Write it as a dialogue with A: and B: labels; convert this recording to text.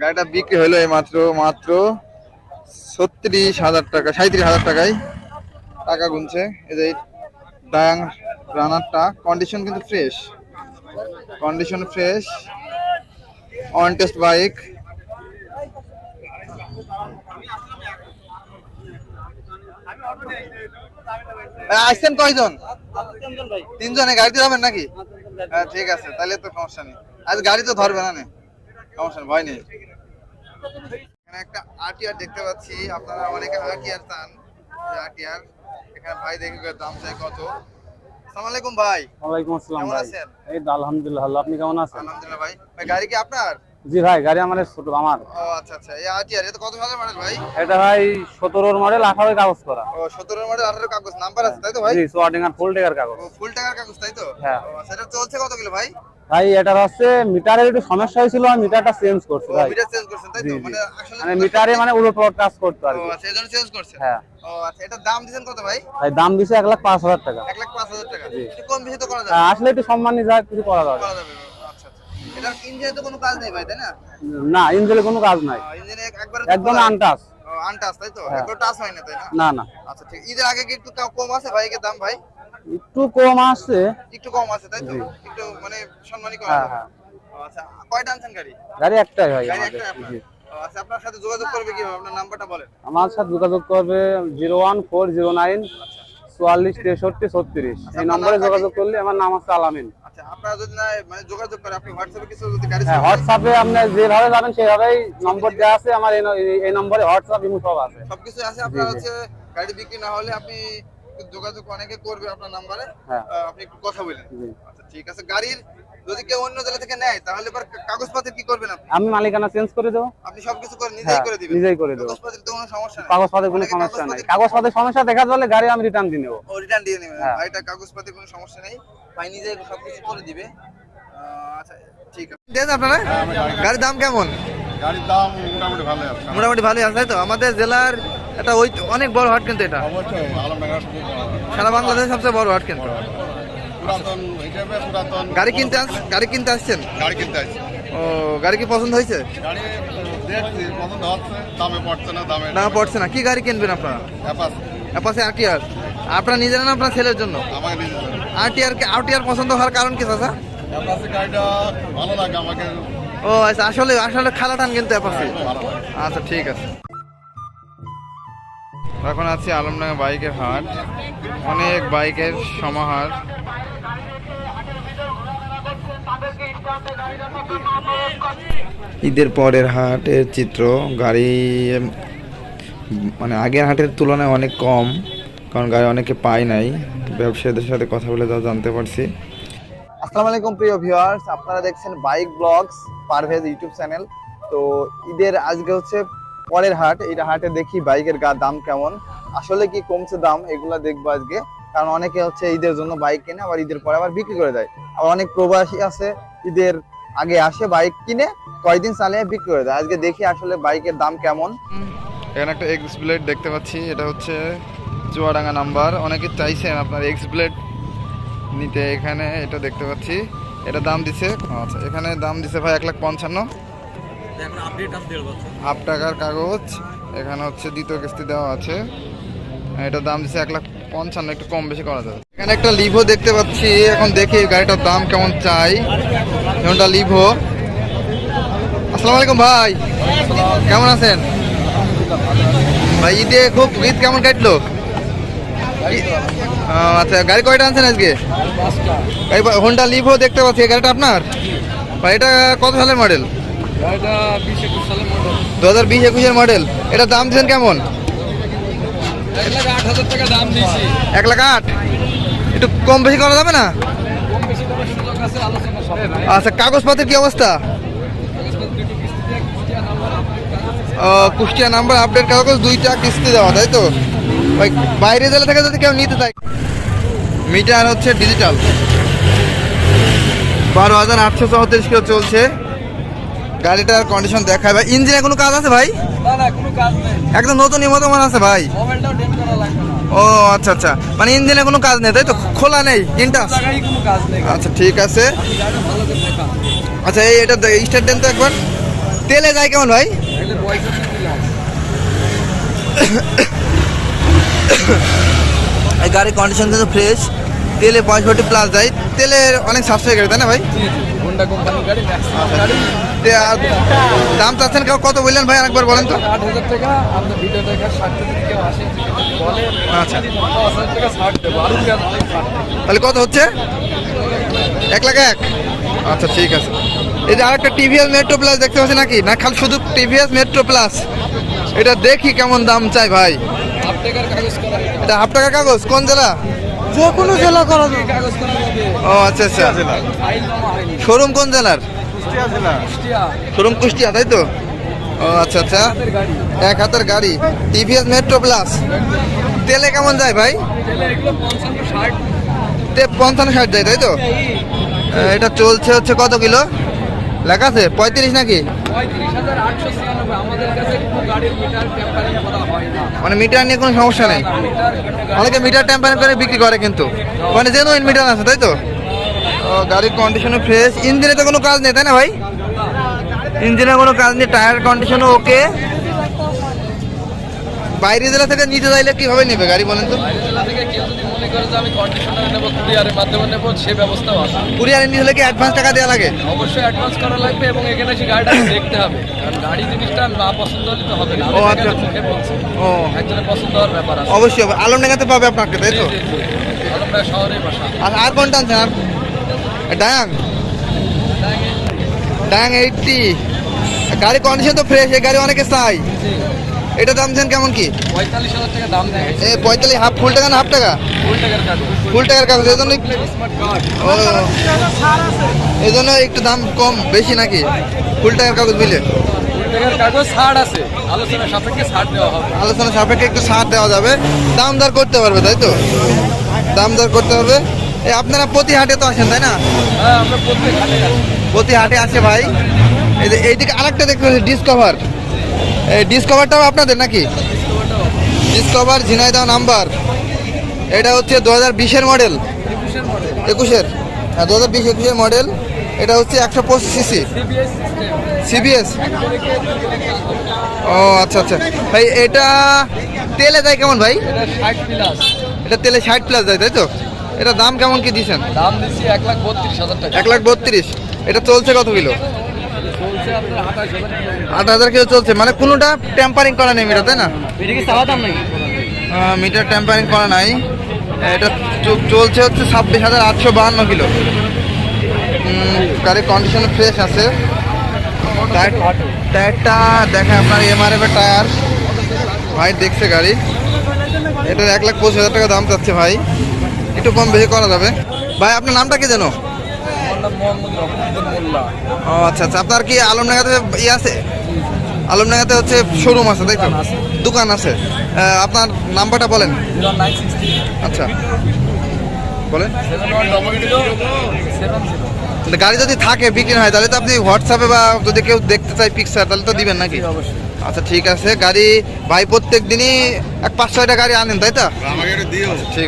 A: গাড়িটা বিক্রি হলো এই মাত্র মাত্র ছত্রিশ হাজার টাকা সাঁত্রিশ হাজার টাকায় টাকা গুনছে। এই যে ডায়াং রানারটা কন্ডিশন কিন্তু fresh condition fresh on test bike আসছেন কয়জন? তিনজনে, গাড়িতে যাবেন নাকি? হ্যাঁ ঠিক আছে, তাহলে তো সমস্যা নেই। আজ গাড়ি তো ধরবে না নে। সমস্যা ভয় নেই। এখানে একটা আরটিআর দেখতে পাচ্ছি আপনারা অনেকে আরটিআর চান আরটিআর এখানে ভাই দেখে দাম চাই কত। আসসালামু আলাইকুম ভাই।
B: ওয়ালাইকুম আসসালাম ভাই।
A: আছেন?
B: এই তো আলহামদুলিল্লাহ আপনি কেমন আছেন?
A: আলহামদুলিল্লাহ ভাই। ভাই গাড়ি কি আপনার?
B: জি ভাই গাড়ি আমার ছোট আমার।
A: ও আচ্ছা আচ্ছা। এই আরটিআর এটা কত সালের মডেল ভাই?
B: এটা ভাই সতেরোর মডেল আঠারো কাগজ করা।
A: ও সতেরো মডেল আঠারো কাগজ। নাম্বার আছে তাই তো ভাই?
B: জি আর ফুল টেকার কাগজ।
A: ও ফুল টাকার কাগজ তাই তো?
B: হ্যাঁ।
A: সেটা চলছে কত কিলো ভাই?
B: ভাই এটা হচ্ছে মিটারের একটু সমস্যা হয়েছিল আমি মিটারটা চেঞ্জ করছি ভাই।
A: মিটার চেঞ্জ করছেন তাই তো? মানে আসলে
B: মানে মিটারে মানে উলট পালট কাজ করতো আর কি।
A: আচ্ছা জন্য চেঞ্জ করছেন?
B: হ্যাঁ।
A: ও আচ্ছা এটার দাম দিবেন কত ভাই?
B: ভাই দাম দিছে এক লাখ পাঁচ হাজার টাকা।
A: এক লাখ পাঁচ হাজার টাকা।
B: জি।
A: একটু কম বেশি তো করা যাবে।
B: হ্যাঁ, আসলে একটু সম্মানী যা কিছু করা যাবে।
A: করা যাবে আচ্ছা আচ্ছা। এটার ইঞ্জিনে তো কোনো কাজ নেই ভাই তাই না?
B: না ইঞ্জিনে কোনো কাজ নাই।
A: ইঞ্জিনে একবার
B: একদম আনটাস
A: আনটাস তাই তো?
B: হ্যাঁ।
A: একবার টাচ হয় না তাই না?
B: না না।
A: আচ্ছা ঠিক। ঈদের আগে কি একটু কম আছে বাইকের দাম ভাই?
B: একটু কম আসছে
A: একটু কম আছে তাই তো? একটু মানে সম্মানী করা
B: হ্যাঁ হ্যাঁ।
A: আচ্ছা কয়টা আনছেন গাড়ি?
B: গাড়ি একটাই ভাই আমাদের জি।
A: আচ্ছা আপনার সাথে যোগাযোগ করবে কীভাবে? আপনার নাম্বারটা বলেন।
B: আমার সাথে যোগাযোগ করবে zero one four zero nine চুয়াল্লিশ তেষট্টি ছত্রিশ। এই নম্বরে যোগাযোগ করলে আমার নাম হচ্ছে আলামিন।
A: আচ্ছা আপনারা যদি না মানে যোগাযোগ করে আপনি হোয়াটসঅ্যাপে কিছু যদি গাড়ি
B: হ্যাঁ হোয়াটসঅ্যাপে আপনি যেভাবে যাবেন সেভাবেই নম্বর দেওয়া আছে। আমার এই নম্বরে হোয়াটসঅ্যাপ ইমো সব আছে।
A: সবকিছু আছে আপনার হচ্ছে গাড়ি বিক্রি না হলে আপনি যোগাযোগ অনেকে করবে আপনার নাম্বারে।
B: হ্যাঁ।
A: আপনি একটু কথা বলেন। আচ্ছা ঠিক আছে। গাড়ির যদি কেউ অন্য জেলা থেকে নেয় তাহলে এবার কাগজপত্র কি করবেন আপনি?
B: আমি মালিকানা চেঞ্জ করে দেবো।
A: আপনি সবকিছু করে নিজেই
B: হ্যাঁ
A: করে দিবেন।
B: নিজেই করে দেবো।
A: কাগজপত্রের তো কোনো সমস্যা নেই।
B: কাগজপত্রের কোনো সমস্যা নাই।
A: কাগজপত্র-
B: কাগজপত্রের সমস্যা দেখা গেলে গাড়ি আমি রিটার্ন দিয়ে নেব।
A: ও রিটার্ন দিয়ে নেবেন।
B: হ্যাঁ।
A: ভাইটা কাগজপত্রের কোনো সমস্যা নেই। ভাই নিজে সবকিছু করে দিবে। আহ, আচ্ছা ঠিক আছে। দেন আপনারা। গাড়ির দাম কেমন?
C: গাড়ির দাম মোটামুটি ভালো আছে।
A: মোটামুটি ভালোই আছে তাই তো? আমাদের জেলার এটা ওই অনেক বড় হাট কিন্তু এটা। সারা বাংলাদেশের সবচেয়ে বড় হাট কিন্তু। গাড়ি কিনতে গাড়ি কিনতে আসছেন?
C: গাড়ি কিনতে আসছি।
A: ও গাড়ি কি পছন্দ হয়েছে?
C: দামে পড়ছে না
A: পড়ছে না। কি গাড়ি কিনবেন আপনারা?
C: অ্যাপাস
A: অ্যাপাসে আরটিআর আপনার নিজের না আপনার ছেলের জন্য?
C: আমাকে নিজে
A: আরটিআর আরটিআর পছন্দ হওয়ার কারণ কি চাচা?
C: ভালো লাগে আমাকে।
A: ও আচ্ছা আসলে আসলে খালা টান কিন্তু অ্যাপাসে আচ্ছা ঠিক আছে। এখন আছি আলমডাঙ্গা বাইকের হাট। অনেক বাইকের সমাহার। ঈদের পরের হাটের চিত্র গাড়ি মানে আগের হাটের তুলনায় অনেক কম কারণ গাড়ি অনেকে পায় নাই। ব্যবসায়ীদের সাথে কথা বলে যা জানতে পারছি। আসসালামু আলাইকুম প্রিয় ভিউয়ার্স আপনারা দেখছেন bike blogs Parvez YouTube channel. তো ঈদের আজকে হচ্ছে পরের হাট, এই হাটে দেখি বাইকের গা দাম কেমন। আসলে কি কমছে দাম, এগুলা দেখব আজকে। কারণ অনেকে হচ্ছে ঈদের জন্য বাইক কেনে, আবার ঈদের পরে আবার বিক্রি করে দেয়। আবার অনেক প্রবাসী আছে, ঈদের আগে আসে বাইক কিনে কয়েকদিন চালিয়ে বিক্রি করে দেয়। আজকে দেখি আসলে বাইকের দাম কেমন। এখানে একটা এক্স ব্লেড দেখতে পাচ্ছি, এটা হচ্ছে চুয়াডাঙ্গা নাম্বার। অনেকে চাইছেন আপনার এক্স ব্লেড নিতে। এখানে এটা দেখতে পাচ্ছি, এটা দাম দিছে আচ্ছা এখানে দাম দিছে ভাই এক লাখ পঞ্চান্ন। হাফ টাকার কাগজ এখানে হচ্ছে দ্বিতীয় কিস্তি দেওয়া আছে। এটা দাম দিছে এক লাখ পঞ্চান্ন একটু কম বেশি করা যাবে। এখানে একটা লিভো দেখতে পাচ্ছি এখন দেখি গাড়িটার দাম কেমন চাই। যেমনটা লিভো আসসালামু আলাইকুম ভাই। কেমন আছেন? ভাই ঈদে খুব ঈদ কেমন কাটলো? আচ্ছা গাড়ি কয়টা আনছেন আজকে? হোন্ডা লিভো দেখতে পাচ্ছি গাড়িটা আপনার? ভাই এটা কত সালের মডেল দু হাজার বিশ একুশের মডেল এটা দাম দিচ্ছেন কেমন? এক লাখ আট একটু কম বেশি করা যাবে না? আচ্ছা কাগজপত্রের কি অবস্থা? কুষ্টিয়া নাম্বার আপডেট কাগজ দুইটা কিস্তি দেওয়া তাই তো? ভাই বাইরে জেলা থেকে যদি কেউ নিতে চায়। মিটার হচ্ছে ডিজিটাল বারো হাজার আটশো চৌত্রিশ কিলো চলছে। গাড়িটার কন্ডিশন দেখায় ভাই। ইঞ্জিনে কোনো কাজ আছে ভাই? একদম নতুন মতমান আছে ভাই। ও আচ্ছা আচ্ছা। মানে ইঞ্জিনে কোনো কাজ নেই তাই তো? খোলা নেই ইনটাস আচ্ছা ঠিক আছে। আচ্ছা এই এটা স্টার্ট দেন তো একবার। তেলে যায় কেমন ভাই? এই গাড়ির কন্ডিশন কিন্তু ফ্রেশ তেলে পঁয়ষট্টি প্লাস যায়। তেলের অনেক সাশ্রয় গাড়ি তাই না ভাই?
D: হোন্ডা কোম্পানির গাড়ি
A: আর দাম চাচ্ছেন কেউ? কত বললেন ভাই আরেকবার বলেন তো?
D: আট হাজার টাকা আপনার ভিডিও দেখা ষাট কেউ আসে
A: আচ্ছা।
D: টাকা ছাড় দেবো আরও দুই হাজার টাকা ছাড় দেবো।
A: তাহলে কত হচ্ছে? এক লাখ এক। আচ্ছা ঠিক আছে। এই যে আরেকটা টিভিএস মেট্রো প্লাস দেখতে পাচ্ছি নাকি? না খালি শুধু টিভিএস মেট্রো প্লাস এটা দেখি কেমন দাম চাই ভাই।
D: টাকার এটা।
A: হাফ টাকা কাগজ? কোন জেলা?
B: যে কোনো জেলা করা যাবে।
A: ও আচ্ছা আচ্ছা। শোরুম কোন জেলার? শোরুম কুষ্টিয়া তাই তো? ও আচ্ছা আচ্ছা। এক হাতের গাড়ি। TVS Metro Plus. তেলে কেমন যায় ভাই?
D: পঞ্চান্ন ষাট।
A: তে পঞ্চান্ন ষাট যায় তাই তো? এটা চলছে হচ্ছে কত কিলো? লেখা আছে? পঁয়ত্রিশ নাকি?
D: পঁয়ত্রিশ হাজার আটশো ছিয়ানব্বই। আমাদের কাছে কোনো গাড়ির মিটার টেম্পারিং করা হয় না।
A: মানে মিটার নিয়ে কোনো সমস্যা নেই। অনেকে মিটার টেম্পারিং করে বিক্রি করে কিন্তু। মানে জেনুইন মিটার আছে তাই তো? গাড়ির কন্ডিশনও ফ্রেশ ইঞ্জিনে তো কোনো কাজ নেই তাই না ভাই? ইঞ্জিনে কোনো কাজ নেই টায়ার কন্ডিশনও ওকে বাইরে জেলা থেকে নিতে চাইলে কীভাবে নেবে গাড়ি বলেন তো
D: বাইরের জেলা থেকে কেউ যদি মনে করে যে আমি কন্ডিশনার নেব কুরিয়ারের মাধ্যমে নেব সে ব্যবস্থাও আছে।
A: কুরিয়ার নিতে হলে কি অ্যাডভান্স টাকা দেওয়া লাগে?
D: অবশ্যই অ্যাডভান্স করা লাগবে এবং এখানে এসে গাড়িটা দেখতে হবে। কারণ গাড়ি জিনিসটা না পছন্দ হলে তো হবে না।
A: ও, আচ্ছা।
D: মুখে বলছি।
A: ও।
D: একজনের পছন্দ হওয়ার ব্যাপার আছে।
A: অবশ্যই আলম ডেঙ্গাতে পাবে আপনাকে তাই তো।
D: আলমডাঙ্গা শহরের বাসা।
A: আর আর কোনটা আনছেন আর? ডায়াং? ডায়াং এইটটি গাড়ি কন্ডিশন তো ফ্রেশ এই গাড়ি অনেকে চাই।
D: জি।
A: দাম দেন কেমন কি?
D: পঁয়তাল্লিশ হাজার
A: পঁয়তাল্লিশ হাফ, ফুল টাকা না হাফ টাকা?
D: ফুল টাকার কাগজ
A: এই জন্য এই জন্য একটু দাম কম, বেশি নাকি? ফুল টাকার কাগজ মিলে।
D: আছে আলোচনা সাপেক্ষে
A: একটু ছাড় দেওয়া যাবে। দাম দর করতে পারবে, তাই তো? দাম দর করতে এই আপনারা প্রতি হাটে তো আসেন, তাই না? প্রতি হাটে আসে ভাই। এইদিকে আরেকটা দেখতে ডিসকভার ডিসকভারটাও আপনাদের নাকি? ডিসকভার ঝিনাইদহ নাম্বার এটা হচ্ছে দু হাজার বিশের মডেল
D: একুশের?
A: হ্যাঁ দু হাজার বিশ একুশের মডেল এটা হচ্ছে একশো পঁচিশ সিসি
D: সিবিএস
A: সিবিএস ও আচ্ছা আচ্ছা। ভাই এটা তেলে যায় কেমন ভাই?
D: এটা
A: এটা তেলে ষাট প্লাস যায় তাই তো? এটা দাম কেমন কি দিচ্ছেন?
D: দাম দিচ্ছি এক লাখ বত্রিশ হাজার টাকা।
A: এক লাখ বত্রিশ। এটা চলছে কত কিলো
D: চলছে আপনার আঠাশ হাজার টাকা
A: আট হাজার কিলো চলছে। মানে কোনোটা টেম্পারিং করা নেই মিটার তাই না? মিটার টেম্পারিং করা নাই। এটা চলছে হচ্ছে ছাব্বিশ হাজার আটশো বাহান্ন কিলো। গাড়ির কন্ডিশন ফ্রেশ আছে। টায়ারটা দেখে আপনার এমআরএফ এর টায়ার ভাই দেখছে গাড়ি। এটার এক লাখ পঁচিশ হাজার টাকা দাম চাচ্ছে ভাই। একটু কম বেশি করা যাবে। ভাই আপনার নামটা কি জানো
D: নাম মোহাম্মদ রহমতুদ্দিন মোল্লা।
A: ও আচ্ছা আচ্ছা। আপনার কি আলমডাঙ্গাতে ই আছে? আলমডাঙ্গাতে হচ্ছে শোরুম আছে তাই তো?
D: দোকান আছে।
A: আপনার নাম্বারটা বলেন। আচ্ছা। বলেন। গাড়ি যদি থাকে বিক্রি হয় তাহলে তো আপনি হোয়াটসঅ্যাপে বা যদি কেউ দেখতে চায় পিকচার তাহলে তো দিবেন নাকি? আচ্ছা ঠিক আছে। গাড়ি ভাই প্রত্যেক দিনই এক পাঁচ ছয়টা গাড়ি আনেন তাই তো? ঠিক আছে।